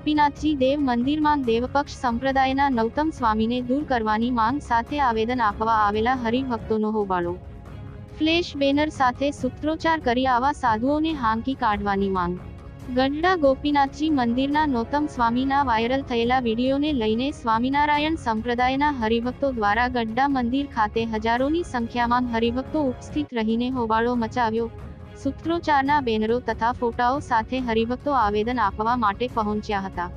ગોપીનાથજી દેવ મંદિરમાં દેવપક્ષ સંપ્રદાયના નવતમ સ્વામીને દૂર કરવાની માંગ સાથે આવેદન આપવા આવેલા હરિભક્તોનો હોબાળો. ફ્લેશ બેનર સાથે સૂત્રોચ્ચાર કરી આવા સાધુઓને હાંકી કાઢવાની માંગ. ગઢડા ગોપીનાથજી મંદિરના નોતમ સ્વામીના વાયરલ થયેલા વિડીયોને લઈને સ્વામિનારાયણ સંપ્રદાયના હરિભક્તો દ્વારા ગઢડા મંદિર ખાતે હજારોની સંખ્યામાં હરિભક્તો ઉપસ્થિત રહીને હોબાળો મચાવ્યો. સૂત્રોચ્ચારના બેનરો તથા ફોટાઓ સાથે હરિભક્તો આવેદન આપવા માટે પહોંચ્યા હતા.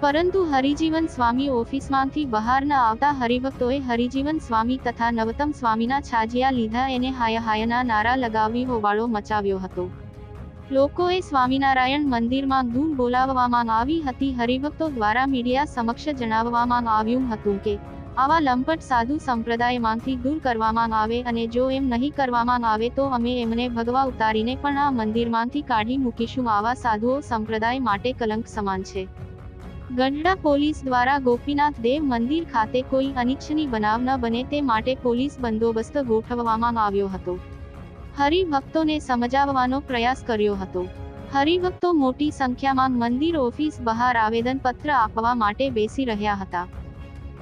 પરંતુ હરિજીવન સ્વામી ઓફિસમાંથી બહાર ન આવતા હરિભક્તોએ હરિજીવન સ્વામી તથા નવતમ સ્વામીના છાજિયા લીધા એને હાય હાયના નારા લગાવી હોબાળો મચાવ્યો હતો. લોકોએ સ્વામિનારાયણ મંદિરમાં ધૂમ બોલાવવામાં આવી હતી. હરિભક્તો દ્વારા મીડિયા સમક્ષ જણાવવામાં આવ્યું હતું કે આવા લંપટ સાધુ સંપ્રદાયમાંથી દૂર કરવામાં આવે અને જો એમ નહીં કરવામાં આવે તો અમે એમને ભગવા ઉતારીને પણ આ મંદિરમાંથી કાઢી મૂકીશું. આવા સાધુઓ સંપ્રદાય માટે કલંક સમાન છે. ગઢડા પોલીસ દ્વારા ગોપીનાથ દેવ મંદિર ખાતે કોઈ અનિચ્છનીય બનાવ ન બને તે માટે પોલીસ બંદોબસ્ત ગોઠવવામાં આવ્યો હતો. હરિભક્તોને સમજાવવાનો પ્રયાસ કર્યો હતો. હરિભક્તો મોટી સંખ્યામાં મંદિર ઓફિસ બહાર આવેદન પત્ર આપવા માટે બેસી રહ્યા હતા.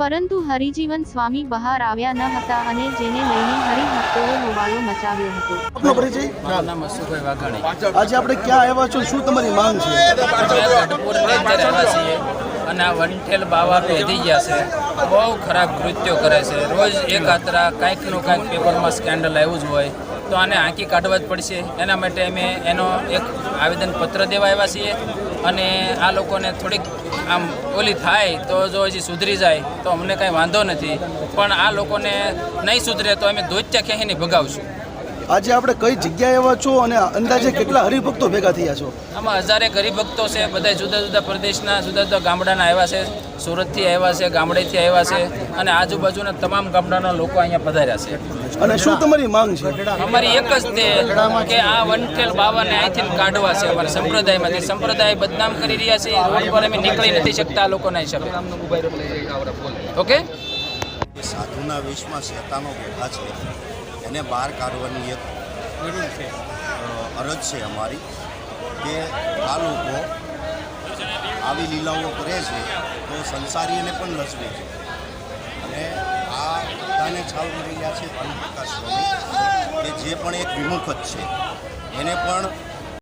પરંતુ હરિજીવન સ્વામી બહાર આવ્યા ન હતા અને જેને લઈને હરિભક્તોએ હોબાળો મચાવ્યો હતો. આપનો પરિચય? મારું નામ અશુભાઈ વાઘાણી. આજે આપણે ક્યાં આવ્યા છો? શું તમારી માંગ છે? અને આ વંઠેલ બાવા વધી ગયા છે. બહુ ખરાબ કૃત્યો કરે છે. રોજ એક આતરા કાંઈકનું કાંઈક પેપરમાં સ્કેન્ડલ આવ્યું જ હોય તો આને આંકી કાઢવા જ પડશે. એના માટે અમે એનો એક આવેદનપત્ર દેવા આવ્યા છીએ અને આ લોકોને થોડીક આમ ઓલી થાય તો જો હજી સુધરી જાય તો અમને કાંઈ વાંધો નથી. પણ આ લોકોને નહીં સુધરે તો અમે ધોચ્યા ખેંચીને ભગાવશું. આજે આપણે કઈ જગ્યાએ આવ્યા છો અને અંદાજે કેટલા હરિભક્તો ભેગા થયા છો? આમાં હજારેક હરિભક્તો છે બધા જુદા જુદા પ્રદેશના જુદા જુદા ગામડાના આવ્યા છે સુરતથી આવ્યા છે ગામડેથી આવ્યા છે અને આજુબાજુના તમામ ગામડાના લોકો અહીંયા પધાર્યા છે. અને શું તમારી માંગ છે? અમારી એક જ તે કે આ વનખેલ બાવાને અહીંથી કાઢવા છે અમારા સંપ્રદાયમાંથી. સંપ્રદાય બદનામ કરી રહ્યા છે રોડ પર અમે નીકળી નથી શકતા આ લોકોના હિસાબે. ઓકે? સાધુના વિશ્વમાં શેતાનો બેઠા છે. એને બહાર કાઢવાની એક અ, અરજ છે અમારી કે આ લોકો આવી લીલાઓ કરે છે તો સંસારીને પણ લસવે છે અને આ બધાને છાવ કરી રહ્યા છે ભાનુપ્રકાશ સ્વામી કે જે પણ એક વિમુખ જ છે. એને પણ